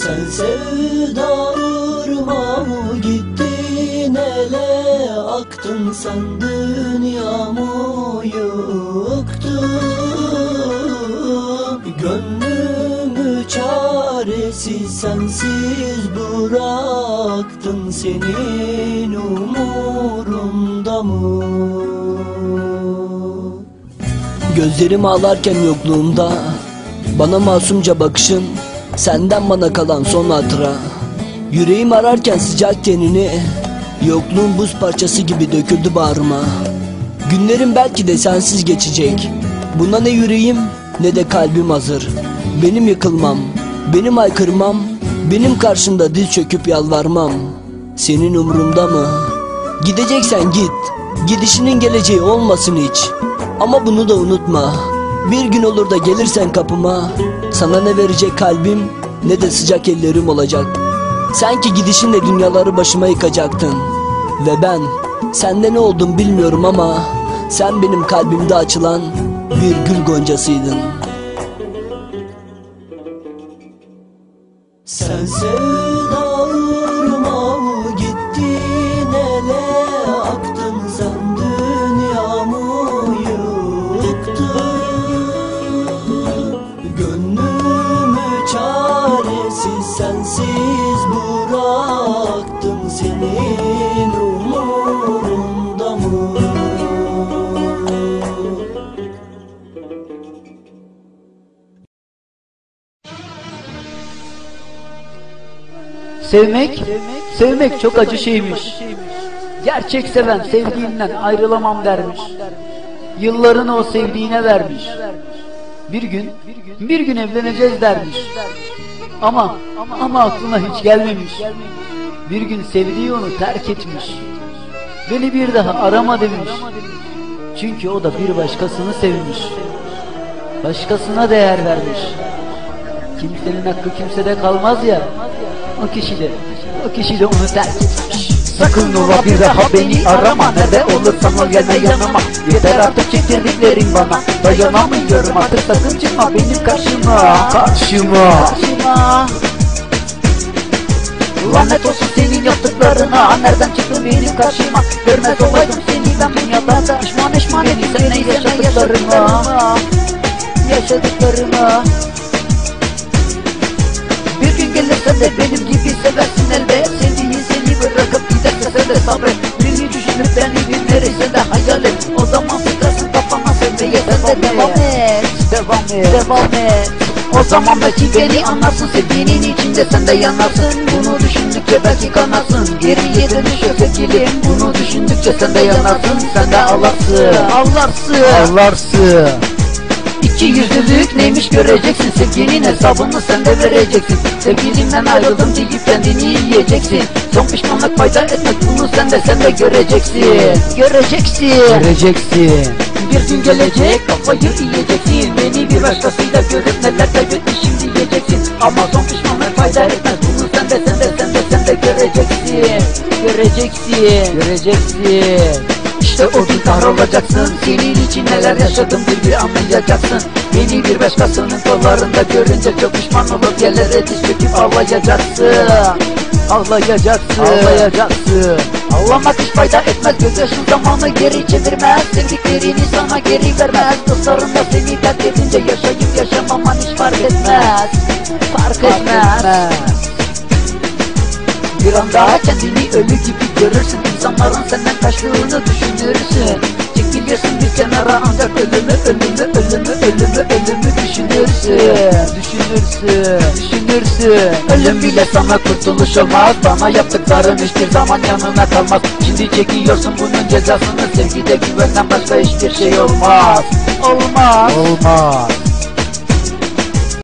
Sen sevda ırmağı gittin? Ele Aktın sen dünyamı yıktın. Gönlümü çaresiz sensiz bıraktın. Senin umurunda mı? Gözlerim ağlarken yokluğumda Bana masumca bakışın Senden bana kalan son hatıra. Yüreğim ararken sıcak tenini Yokluğun buz parçası gibi döküldü bağrıma. Günlerim belki de sensiz geçecek. Buna ne yüreğim ne de kalbim hazır. Benim yıkılmam, benim aykırmam Benim karşında diz çöküp yalvarmam. Senin umurunda mı? Gideceksen git Gidişinin geleceği olmasın hiç. Ama bunu da unutma Bir gün olur da gelirsen kapıma Sana ne verecek kalbim Ne de sıcak ellerim olacak. Sanki gidişinle dünyaları başıma yıkacaktın. Ve ben Sende ne oldum bilmiyorum ama Sen benim kalbimde açılan Bir gül goncasıydın Sen sevda Sevmek, sevmek çok acı şeymiş. Gerçek seven sevdiğinden ayrılamam dermiş. Yıllarını o sevdiğine vermiş. Bir gün, bir gün evleneceğiz dermiş. Ama, ama aklına hiç gelmemiş. Bir gün sevdiği onu terk etmiş. Beni bir daha arama demiş. Çünkü o da bir başkasını sevmiş. Başkasına değer vermiş. Kimsenin hakkı kimsede kalmaz ya. O kişi de, o kişi de onu terk etmiş. Sakın ola bir daha beni arama. Nerede olursan ol gelme yanıma. Yeter artık çektirdiklerin bana. Dayanamıyorum artık sakın çıkma benim karşıma. Karşıma. Karşıma. Lanet olsun senin yaptıklarına. Nereden çıktın benim karşıma? Görmez olaydım seni ben dünyada da Pişman pişman edin sen yaşadıklarıma. Yaşadıklarıma gelirse de benim gibi seversin elbet Sevdiğin seni bırakıp giderse sen de sabret Beni düşünüp beni bilmerirse de hayal et. O zaman sıkarsın kafana sevmeye sen de devam et. Devam et. Devam et. O zaman belki beni anlarsın. Sevdiğinin içinde sen de yanarsın. Bunu düşündükçe belki kanarsın. Geriye dönüşüyor sevgilim. Bunu düşündükçe sen de yanarsın. Sen de ağlarsın. Ağlarsın. Ağlarsın İki yüzlülük neymiş göreceksin. Sevginin hesabını sen de vereceksin. Sevgilimden ayrıldım deyip kendini yiyeceksin. Son pişmanlık fayda etmez bunu sen de sen de göreceksin. Göreceksin. Göreceksin. Bir gün gelecek kafayı yiyeceksin. Beni bir başkasıyla görüp neler kaybetmişim diyeceksin. Ama son pişmanlık fayda etmez bunu sen de sen de sen de sen de göreceksin. Göreceksin. Göreceksin İşte o gün kahrolacaksın Senin için neler yaşadım bir bir anlayacaksın. Beni bir başkasının kollarında görünce çok pişman olup yerlere diz çöküp ağlayacaksın Ağlayacaksın Ağlayacaksın Ağlamak hiç fayda etmez. Gözyaşın zamanı geri çevirmez. Sevdiklerini sana geri vermez. Dostların da seni terk edince Yaşayıp yaşamaman hiç fark etmez. Fark etmez bir anda kendini ölü gibi görürsün. İnsanların senden kaçtığını düşünürsün. Çekilirsin bir kenara ancak ölümü ölümü ölümü ölümü ölümü düşünürsün. Düşünürsün Düşünürsün. Ölüm bile sana kurtuluş olmaz. Bana yaptıkların hiçbir zaman yanına kalmaz. Şimdi çekiyorsun bunun cezasını. Sevgide güvenden başka hiçbir şey olmaz. Olmaz. Olmaz